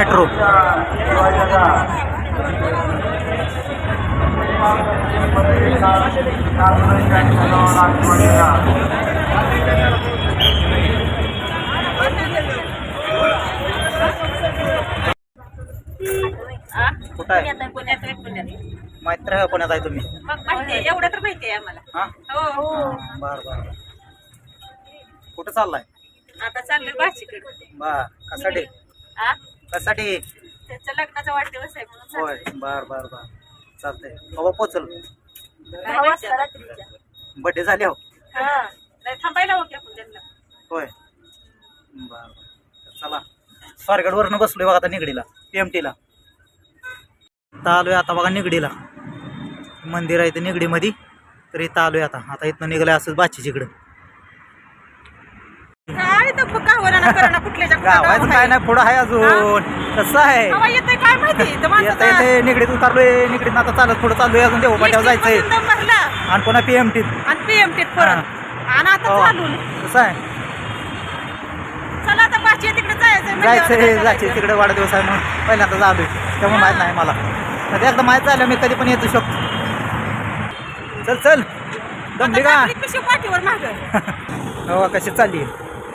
Metro. कुठं आहे? पुण्यात आहे, पुण्यात आहे, पुण्यात तुम्ही. मग माहिती आहे एवढं तर माहिती आहे आम्हाला. हा? हो हो. बर बर कुठं चाललाय? आता चाललोय बाशीकडे बर कशासाठी? कशासाठी? त्याच्या लग्नाचा वाढदिवस आहे म्हणून होय बर बर बर. चालतंय. बाबा पोचल. बड्डे झाले हो हा नाही थांबायला होते आपण त्यांना. होय. बर बर. चला. स्वारगडवरनं बसलोय बघा आता निगडीला पी एम टीला आता आलोय आता बघा निगडीला. मंदिर आहे ते निगडीमध्ये. तर इथं आलोय आता. आता इथनं निघालंय असंच बाचीच्या इकडं काय तर कुठल्याच्या गावायचं काय नाही पुढं आहे अजून. कसं आहे? हवा येतंय काय माहिती? तर येता माणसाचा येते निगडीत उतरलोय निगडीत आता चालत पुढं चाललोय अजून देऊ पाट्यावर जायचंय. भरला. आणि पुन्हा आणि पीएमटीत परत. आणि आता हो. चालून. कसं आहे? चला आता बाची तिकडे जायचं जायचंय जायचंय. तिकडे वाढदिवस आहे म्हणून. पहिल्यांदा आलोय त्यामुळे माहीत नाही मला. आता एकदा माहीत झालं मी कधी पण येऊ शकतो चल चल. दमली का? कशी पाठीवर माग? हो कशी चालली?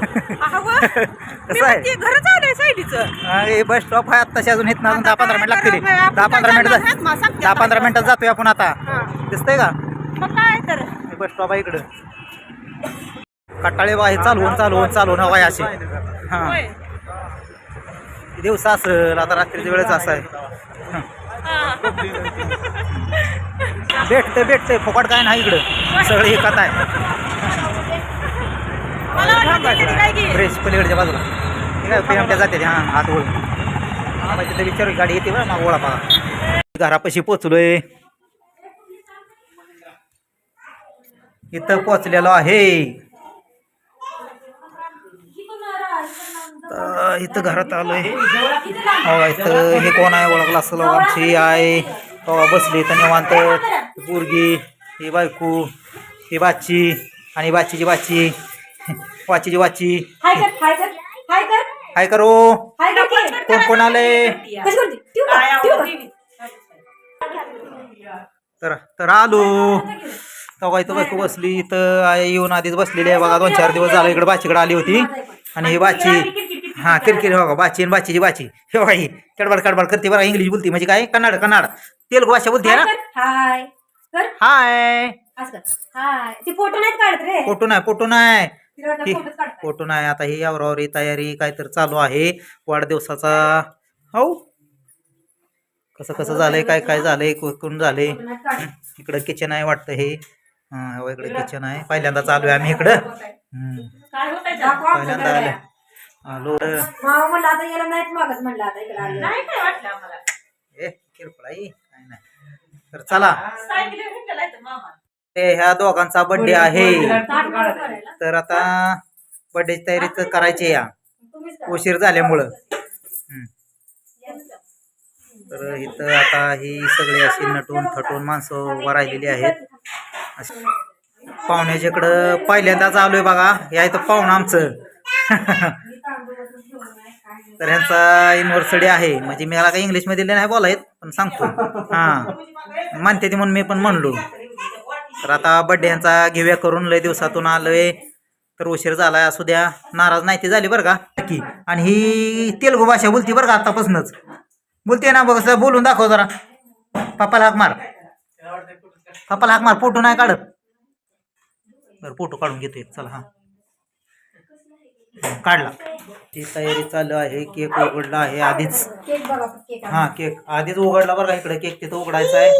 कसं आहे? घरच आलंय साईडीचं हे बस स्टॉप आहे आत्ताशी अजून इथनं अजून दहा पंधरा मिनिट लागतील. दहा पंधरा मिनिट दहा. पंधरा मिनिटात जातोय आपण आता. हा. दिसतंय का? मग काय तर. हे बस स्टॉप आहे इकडं. कटाळे बा हे चालवून चालवून चालवून हवाय असे हा. दिवस असेल आता रात्रीच्या वेळेच असं आहे. भेटते भेटते फुकट काय नाही इकडं. सगळं एकत आहे मला वाटलं ते कधी काय घेईल. फ्रेश पलीकडच्या बाजूला. पेमट्या जाते हां हात ओळ तिथे विचारू गाडी येते बरं मग ओळा बघा घरापाशी पोचलोय इथं पोचलेलो आहे. इथं घरात आलोय. हो इथं हे कोण आहे? ओळखलं असलं आमची. आहे हो बसली तर निवांत. पोरगी ही बायको ही बाची आणि बाचीची बाची. वाचीची वाची. हाय कर हाय कर हाय कर. काय करू. हाय कर की. कोण कोण आले कशी करते? ठेवू का? काय ठेवू का? आवडते? तर तर आलो. तेव्हा इथं बायको बसली. इथं आई येऊन आधीच बसलेली आहे बघा. दोन चार दिवस झालं इकडे बाचीकडे आली होती. आणि ही बाची हा किरकिर हो का बाची आणि बाचीची बाची. हे बघा ही. कडबड कडबड करते बघा इंग्लिश बोलते म्हणजे काय? कन्नड कन्नड. तेलगू भाषा बोलते हाय ना? कर. हाय कर. हाय. असं कर. हाय. ते फोटो नाहीत काढत रे. फोटो नाही फोटो नाही. ही. फोटो नाही आता ही यावरावरी तयारी काय तर चालू आहे. वाढदिवसाचा हो. कसं कसं झालंय काय काय झालंय कोण काढत. इकडं किचन आहे वाटतं हे. हा हो इकडे किचन आहे. पहिल्यांदा चालू आहे आम्ही इकडं. पहिल्यांदा. आलं. आलो मामा म्हणलं आता याला नाहीत मागच म्हणलं आता इकडे आलं. नाही काय वाटलं आम्हाला. ए किरपळाई काय नाही. तर चला. ते ह्या दोघांचा बर्थडे आहे. तर आता बर्थडेची तयारी तर करायची आहे या. उशीर झाल्यामुळं. हम्म. तर इथं आता ही सगळी अशी नटून थटून माणसं उभा राहिलेली आहेत. अशी पाहुण्याच्याकडं पहिल्यांदाच आलोय बघा. या इथं पाहुणं आमचं. तर ह्यांचा युनिव्हर्सिटी आहे. म्हणजे मला काही इंग्लिशमध्ये नाही बोलायत पण सांगतो हां. म्हणते ती म्हणून मी पण म्हणलो. तर आता बड्डे यांचा घेऊया करून लय दिवसातून आलोय. तर उशीर झालाय असू द्या. नाराज नाही ती झाली बरं का? नक्की आणि ही तेलगू भाषा बोलती बरं का आतापासूनच? बोलते ना बघ बोलून दाखव जरा. पप्पाला हाक मार. पप्पाला हाक मार फोटो नाही काढत. बरं फोटो काढून घेतोय. चला हा. काढला. ती तयारी चालू आहे केक उघडला आहे आधीच. हा केक आधीच उघडला बरं का इकडे? केक तिथं उघडायचा आहे.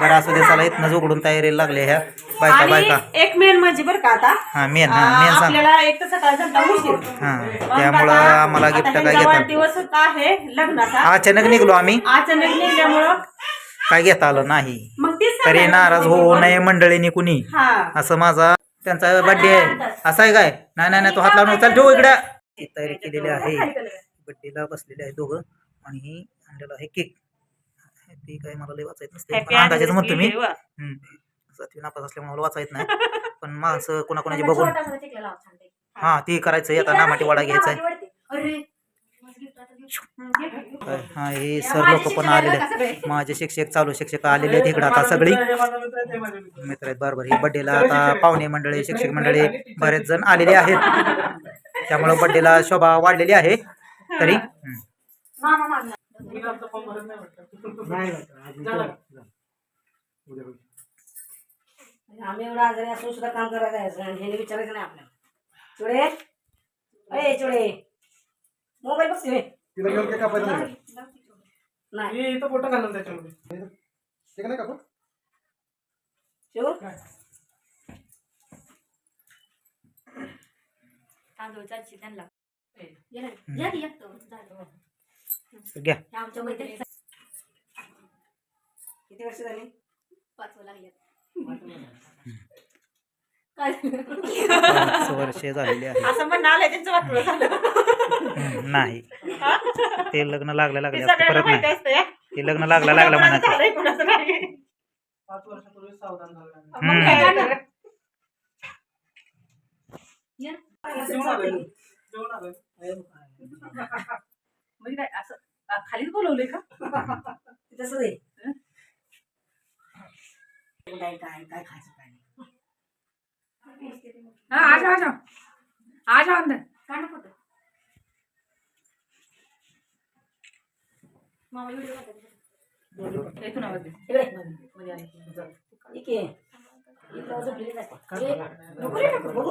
बरं असू दे चला इथनंच उघडून तयारी लागली ह्या. बायका बायका. एक मेन म्हणजे बरं का आता हा मेन हा मेन सांग. आपल्याला एक तर सकाळ झाला उशीर. हा मग त्यामुळं आम्हाला आता गिफ्ट काय ह्यांचा घेता वाढदिवस होता आहे लग्नाचा. अचानक निघलो आम्ही. अचानक निघल्यामुळं काय घेता आलं नाही. मग तरी नाराज होती होऊ. नये मंडळीने कुणी. हा. असं माझा त्यांचा बर्थडे आहे. असं आहे काय? नाही नाही नाही तो हात लावून चल ठेवू इकडे. तयारी केलेली आहे. बड्डेला बसलेले आहे दोघं. आणि ही आणलेला आहे केक ती काय मला लय वाचायत नसते. अंदाजेच म्हणतो मी. सातवी नापास असल्यामुळे मला वाचायत नाही. पण माणसं कोणाकोणाची बघून. हा ती करायचं आता नामाटी वाडा घ्यायचा आहे. हा हे सर लोक पण आलेले आहेत. माझे शिक्षक चालू शिक्षक आलेले आहेत इकडं आता सगळी. मित्र आहेत. बरोबर. ही बड्डेला आता पाहुणे मंडळी शिक्षक मंडळी बरेच जण आलेले आहेत. त्यामुळं बड्डेला शोभा वाढलेली आहे. तरी? हं. आम्ही एवढं आजारी असून सुद्धा काम करायचं आहे आणि ह्याने विचारायचं नाही आपल्याला. चुडे अय चुडे मोबाईल बघते मी तिला घेऊन काय कापायचं नाही? मी इथं फोटो घालून त्याच्यामध्ये ते का नाही कापू शिव. त्यांना. आमच्या मैत्रिणी किती वर्ष झाली? पाच वर्षे झालेली आहे. असं म्हणणं आलंय त्यांचं वाटलं झालं. नाही. ते लग्न लागलं ते लागलं परत नाही. ते लग्न लागलं लागलं नाही. पाच वर्षापूर्वी सावधान झालं? म्हणजे काय असं खालीच बोलवलंय का? तसं दे. काय काय काय खायचं काय नाही. हाँ आ जाओ आ जाओ आ जाओ अंदर काढ फोटो मामा व्हिडिओ इथून आवाज दे इकडे. मध्ये आहे. ठीक आहे. इकडं झोपलेलीच असते. ए, नको रे, नको, बघू.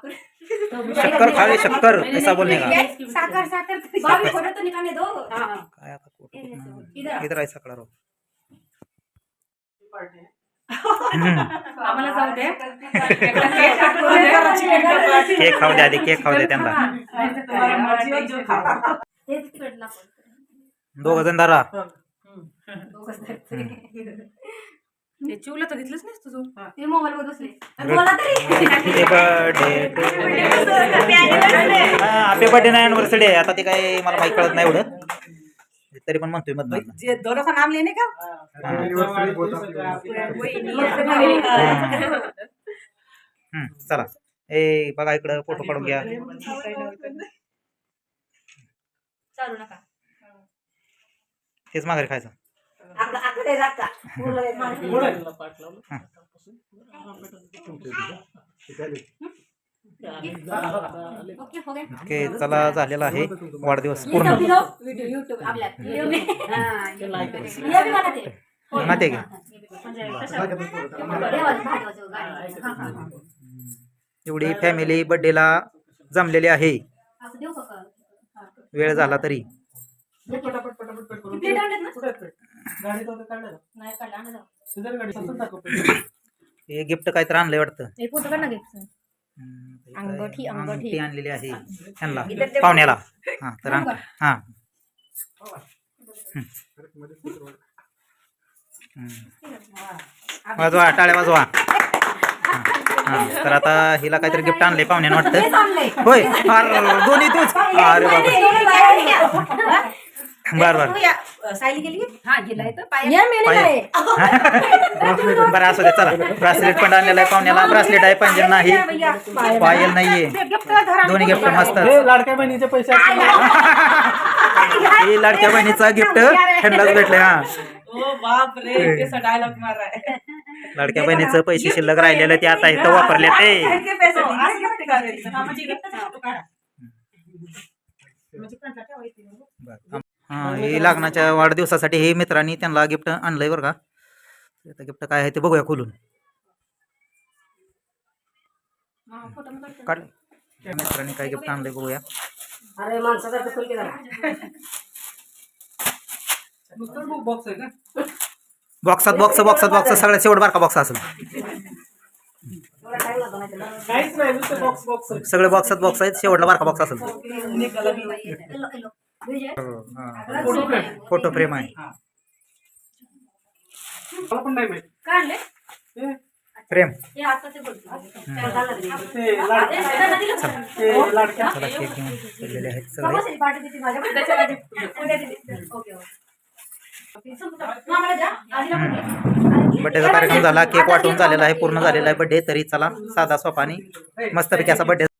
शक्कर खावे शक्कर ऐसा बोलने का? साखर साखर बाबी फोटो तो निकालने दो. काय आता कोट- इधर इधर. आहे सकला रो पार्टी आहे. आम्हाला जाऊ दे. केक खाऊ द्या आधी केक खाऊ द्या त्यांना. हे. दोघ जण धरा ते चिवला तर घेतलंच नाही तुझं ते. मोबाईल वर बसले. बोला तरी. हॅपी बर्थडे नाही अनिव्हर्सरी आहे आता ते काय मला माहिती कळत नाही एवढं. तरी पण म्हणतोय मधनं जे दोनों का नाम लेने का? Anniversary बोलतो आपल्याला. हं, चला. ए बघा इकडं फोटो काढून घ्या. चालू नका. तेच माघारी खायचं. ओके. हो ओके चला झालेला आहे. वाढदिवस पूर्ण. हां. म्हणते की. एवढी फॅमिली बर्थडेला जमलेली आहे? वेळ झाला तरी. गाडीत काढलं. नाही काढला तसंच. हे गिफ्ट काहीतरी आणलंय वाटतं. हे फोटो काढ ना घे ते काय अंगठी, अंगठी. अंगठी. आणलेली आहे त्यांना पाहुण्याला. हा तर हा. वाजवा टाळ्या वाजवा. हा, हा. तर आता हिला काहीतरी गिफ्ट आणलंय पाहुण्यानं वाटतं. होय अरे, दोन्ही तूच. अरे बाबा. बर बर. सायली गेली? हा गेलाय तर पाय- आहे. बरं असू दे चला. ब्रासलेट पण आणलेलं आहे पाहुण्याला. ब्रासलेट आहे पंजन नाही. पायल नाहीये दोन्ही गिफ्ट मस्त. हे लाडक्या बहिणीचे पैसे असतील. हे लाडक्या बहिणीचा गिफ्ट. ह्यांनाच भेटले हा. ओ बाप रे कैसा डायलॉग मार रहा है लाडक्या बहिणीचं पैसे शिल्लक राहिलेलं ते आता इथं वापरले ते म्हणजे हा हे लग्नाच्या वाढदिवसासाठी हे मित्रांनी त्यांना गिफ्ट आणलंय बरं का. आता गिफ्ट काय आहे ते बघूया खोलून. काढ. मित्रांनी काय गिफ्ट आणलंय बघूया. अरे बॉक्सात बॉक्स बॉक्सात बॉक्स सगळ्यात शेवट बारका बॉक्स असेल. सगळे बॉक्सात बॉक्स आहेत शेवटला बारका बॉक्स असेल. फोटो फ्रेम फोटो फ्रेम आहे. मला पण नाही माहिती काढले? हे? ते लाडक्या. ते लाडक्या. चला केक घेऊन आहेत सगळे. दे. बड्डेचा कार्यक्रम झाला केक वाटून झालेला आहे पूर्ण झालेला आहे. बड्डे तरी चला साधा सोपानी मस्तपैकी असा बड्डे